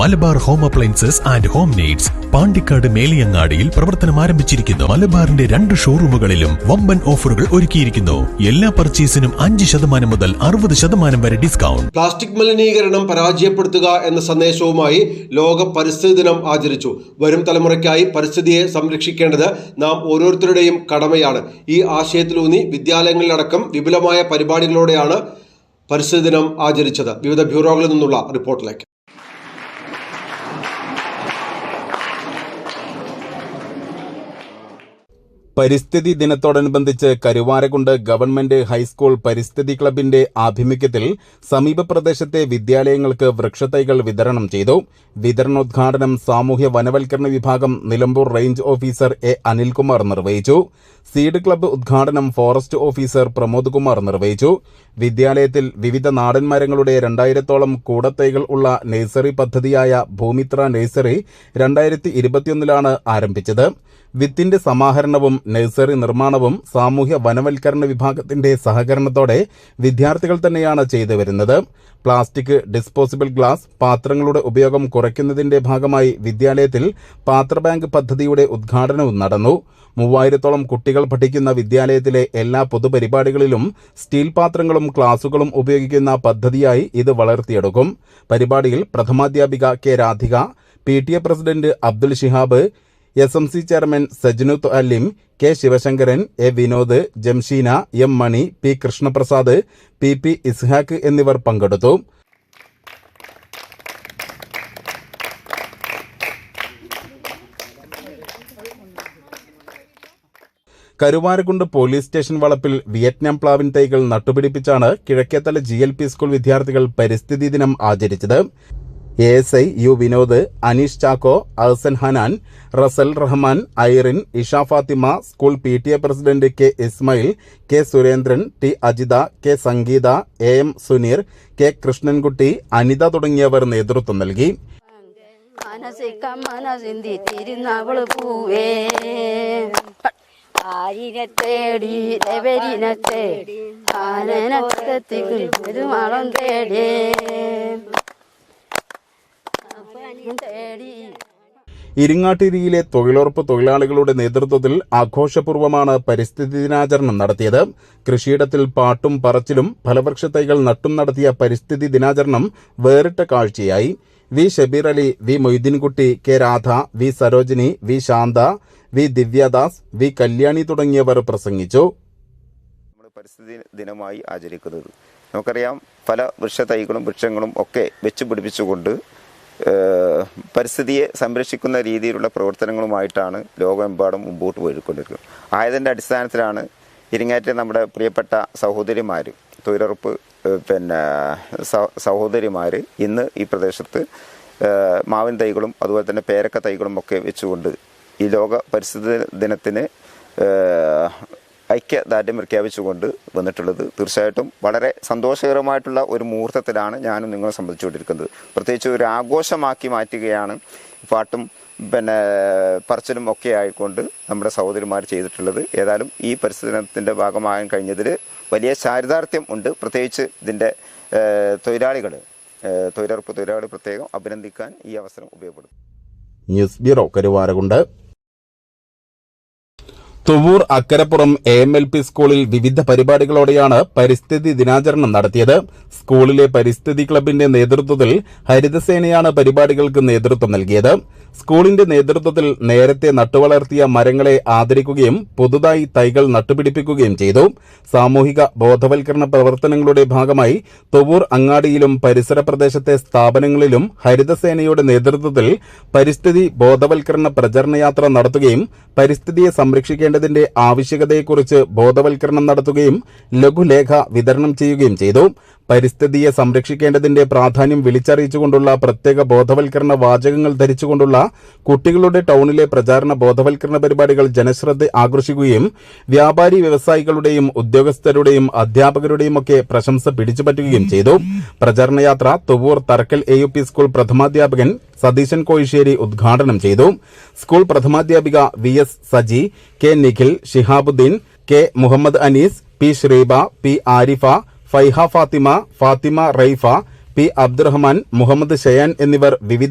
Malabar home appliances and home needs Pandikkad മേലിയങ്ങാടിയിൽ പ്രവർത്തനം ആരംഭിച്ചിരിക്കുന്നു. മലബാറിന്റെ രണ്ട് ഷോറൂമുകളിലും വമ്പൻ ഓഫറുകൾ ഒരുക്കിയിരിക്കുന്നു. എല്ലാ പർച്ചേസിനും അഞ്ച് ശതമാനം മുതൽ അറുപത് ശതമാനം വരെ ഡിസ്കൗണ്ട്. പ്ലാസ്റ്റിക് മലിനീകരണം പരാജയപ്പെടുത്തുക എന്ന സന്ദേശവുമായി ലോക പരിസ്ഥിതി ദിനം ആചരിച്ചു. വരും തലമുറയ്ക്കായി പരിസ്ഥിതിയെ സംരക്ഷിക്കേണ്ടത് നാം ഓരോരുത്തരുടെയും കടമയാണ്. ഈ ആശയത്തിലൂന്നി വിദ്യാലയങ്ങളിലടക്കം വിപുലമായ പരിപാടികളോടെയാണ് പരിസ്ഥിതി ദിനം ആചരിച്ചത്. വിവിധ ബ്യൂറോകളിൽ നിന്നുള്ള റിപ്പോർട്ടിലേക്ക്. പരിസ്ഥിതി ദിനത്തോടനുബന്ധിച്ച് കരുവാരകുണ്ട് ഗവൺമെന്റ് ഹൈസ്കൂൾ പരിസ്ഥിതി ക്ലബിന്റെ ആഭിമുഖ്യത്തിൽ സമീപ പ്രദേശത്തെ വിദ്യാലയങ്ങൾക്ക് വൃക്ഷത്തൈകൾ വിതരണം ചെയ്തു. വിതരണോദ്ഘാടനം സാമൂഹ്യ വനവൽക്കരണ വിഭാഗം Nilambur range officer A Anilkumar നിർവഹിച്ചു. സീഡ് ക്ലബ്ബ് ഉദ്ഘാടനം ഫോറസ്റ്റ് ഓഫീസർ പ്രമോദ് കുമാർ നിർവഹിച്ചു. വിദ്യാലയത്തിൽ വിവിധ നാടൻ മരങ്ങളുടെ രണ്ടായിരത്തോളം കൂടത്തൈകൾ ഉള്ള നഴ്സറി പദ്ധതിയായ ഭൂമിത്ര നഴ്സറി രണ്ടായിരത്തി ഇരുപത്തിയൊന്നിലാണ് ആരംഭിച്ചത്. വിത്തിന്റെ സമാഹരണവും നഴ്സറി നിർമ്മാണവും സാമൂഹ്യ വനവൽക്കരണ വിഭാഗത്തിന്റെ സഹകരണത്തോടെ വിദ്യാർത്ഥികൾ തന്നെയാണ് ചെയ്തു വരുന്നത്. പ്ലാസ്റ്റിക് ഡിസ്പോസിബിൾ ഗ്ലാസ് പാത്രങ്ങളുടെ ഉപയോഗം കുറയ്ക്കുന്നതിന്റെ ഭാഗമായി വിദ്യാലയത്തിൽ പാത്രബാങ്ക് പദ്ധതിയുടെ ഉദ്ഘാടനവും നടന്നു. മൂവായിരത്തോളം കുട്ടികൾ പഠിക്കുന്ന വിദ്യാലയത്തിലെ എല്ലാ പൊതുപരിപാടികളിലും സ്റ്റീൽ പാത്രങ്ങളും ക്ലാസുകളും ഉപയോഗിക്കുന്ന പദ്ധതിയായി ഇത് വളർത്തിയെടുക്കും. പരിപാടിയിൽ പ്രഥമാധ്യാപിക K Radhika P T A president Abdul Shihab S M C chairman Sajnuth Alim K Sivasankaran A Vinod Jamsheena M Mani P Krishnaprasad P P Ishaq എന്നിവർ പങ്കെടുത്തു. കരുവാരകുണ്ട് പോലീസ് സ്റ്റേഷൻ വളപ്പിൽ വിയറ്റ്നാം പ്ലാവിൻ തൈകൾ നട്ടുപിടിപ്പിച്ചാണ് കിഴക്കേത്തല ജി സ്കൂൾ വിദ്യാർത്ഥികൾ പരിസ്ഥിതി ദിനം ആചരിച്ചത്. A S I U Vinod Aneesh Chacko Ahsan Hanan Rasal Rahman Irene Isha Fathima school P T A president K Ismail K Surendran T Ajitha K Sangeetha A M Suneer K Krishnankutty Anitha തുടങ്ങിയവർ നേതൃത്വം നൽകി. ഇരിങ്ങാട്ടിരിയിലെ തൊഴിലുറപ്പ് തൊഴിലാളികളുടെ നേതൃത്വത്തിൽ ആഘോഷപൂർവമാണ് പരിസ്ഥിതി ദിനാചരണം നടത്തിയത്. കൃഷിയിടത്തിൽ പാട്ടും പറച്ചിലും ഫലവൃക്ഷ തൈകൾ നട്ടും നടത്തിയ പരിസ്ഥിതി ദിനാചരണം വേറിട്ട കാഴ്ചയായി. V Shabeer Ali V Moideenkutty K Radha V Sarojini V Santha V Divyadas V Kalyani തുടങ്ങിയവർ പ്രസംഗിച്ചു. പരിസ്ഥിതി ദിനമായി ആചരിക്കുന്നത്. നമുക്കറിയാം പല വൃക്ഷ തൈകളും വൃക്ഷങ്ങളും ഒക്കെ വെച്ച് പിടിപ്പിച്ചുകൊണ്ട് ഏഹ്, പരിസ്ഥിതിയെ സംരക്ഷിക്കുന്ന രീതിയിലുള്ള പ്രവർത്തനങ്ങളുമായിട്ടാണ് ലോകമെമ്പാടും മുമ്പോട്ട് പോയിക്കൊണ്ടിരിക്കുന്നത്. ആയതിന്റെ അടിസ്ഥാനത്തിലാണ് ഇരിങ്ങാറ്റ നമ്മുടെ പ്രിയപ്പെട്ട സഹോദരിമാർ തൊഴിലുറപ്പ് പിന്നെ സഹ- സഹോദരിമാർ ഇന്ന് ഈ പ്രദേശത്ത് മാവിൻ തൈകളും അതുപോലെ തന്നെ പേരക്ക തൈകളും ഒക്കെ വെച്ചുകൊണ്ട് ഈ ലോക പരിസ്ഥിതി ദിനത്തിന് ഐക്യദാർഢ്യം പ്രഖ്യാപിച്ചുകൊണ്ട് വന്നിട്ടുള്ളത് തീർച്ചയായിട്ടും വളരെ സന്തോഷകരമായിട്ടുള്ള ഒരു മുഹൂർത്തത്തിലാണ് ഞാനും നിങ്ങളെ സംബന്ധിച്ചുകൊണ്ടിരിക്കുന്നത്. പ്രത്യേകിച്ച് ഒരു ആഘോഷമാക്കി മാറ്റുകയാണ് പാട്ടും പിന്നെ പറച്ചിലും ഒക്കെ ആയിക്കൊണ്ട് നമ്മുടെ സഹോദരിമാർ ചെയ്തിട്ടുള്ളത്. ഏതായാലും ഈ പരിസ്ഥിതിത്തിന്റെ ഭാഗമാകാൻ കഴിഞ്ഞതിൽ വലിയ ചാരിതാർത്ഥ്യം ഉണ്ട്. പ്രത്യേകിച്ച് ഇതിന്റെ തൊഴിലാളികൾ തൊഴിലുറപ്പ് തൊഴിലാളി പ്രത്യേകം അഭിനന്ദിക്കാൻ ഈ അവസരം ഉപയോഗപ്പെടും news bureau Karuvarakundu. Thuvvur Akkarappuram A M L P സ്കൂളിൽ വിവിധ പരിപാടികളോടെയാണ് പരിസ്ഥിതി ദിനാചരണം നടത്തിയത്. സ്കൂളിലെ പരിസ്ഥിതി ക്ലബിന്റെ നേതൃത്വത്തിൽ ഹരിതസേനയാണ് പരിപാടികൾക്ക് നേതൃത്വം നൽകിയത്. സ്കൂളിന്റെ നേതൃത്വത്തിൽ നേരത്തെ നട്ടുവളർത്തിയ മരങ്ങളെ ആദരിക്കുകയും പുതുതായി തൈകൾ നട്ടുപിടിപ്പിക്കുകയും ചെയ്തു. സാമൂഹിക ബോധവൽക്കരണ പ്രവർത്തനങ്ങളുടെ ഭാഗമായി തൊവൂർ അങ്ങാടിയിലും പരിസര പ്രദേശത്തെ സ്ഥാപനങ്ങളിലും ഹരിതസേനയുടെ നേതൃത്വത്തിൽ പരിസ്ഥിതി ബോധവൽക്കരണ പ്രചരണയാത്ര നടത്തുകയും പരിസ്ഥിതിയെ സംരക്ഷിക്കേണ്ടതിന്റെ ആവശ്യകതയെക്കുറിച്ച് ബോധവൽക്കരണം നടത്തുകയും ലഘുലേഖ വിതരണം ചെയ്യുകയും ചെയ്തു. പരിസ്ഥിതിയെ സംരക്ഷിക്കേണ്ടതിന്റെ പ്രാധാന്യം വിളിച്ചറിയിച്ചുകൊണ്ടുള്ള പ്രത്യേക ബോധവൽക്കരണ വാചകങ്ങൾ ധരിച്ചുകൊണ്ടുള്ള കുട്ടികളുടെ ടൗണിലെ പ്രചാരണ ബോധവൽക്കരണ പരിപാടികൾ ജനശ്രദ്ധ ആകർഷിക്കുകയും വ്യാപാരി വ്യവസായികളുടെയും ഉദ്യോഗസ്ഥരുടെയും അധ്യാപകരുടെയും ഒക്കെ പ്രശംസ പിടിച്ചുപറ്റുകയും ചെയ്തു. പ്രചരണയാത്ര തുവൂർ തറക്കൽ എ സ്കൂൾ പ്രഥമാധ്യാപകൻ സതീശൻ കോയിശ്ശേരി ഉദ്ഘാടനം ചെയ്തു. School പ്രഥമാധ്യാപിക V S Saji K Nikhil Shihabuddin K Muhammad Anees P Sreeba P Arifa Faiha Fathima Fathima Raifa P Abdurahman Muhammad Shayan എന്നിവർ വിവിധ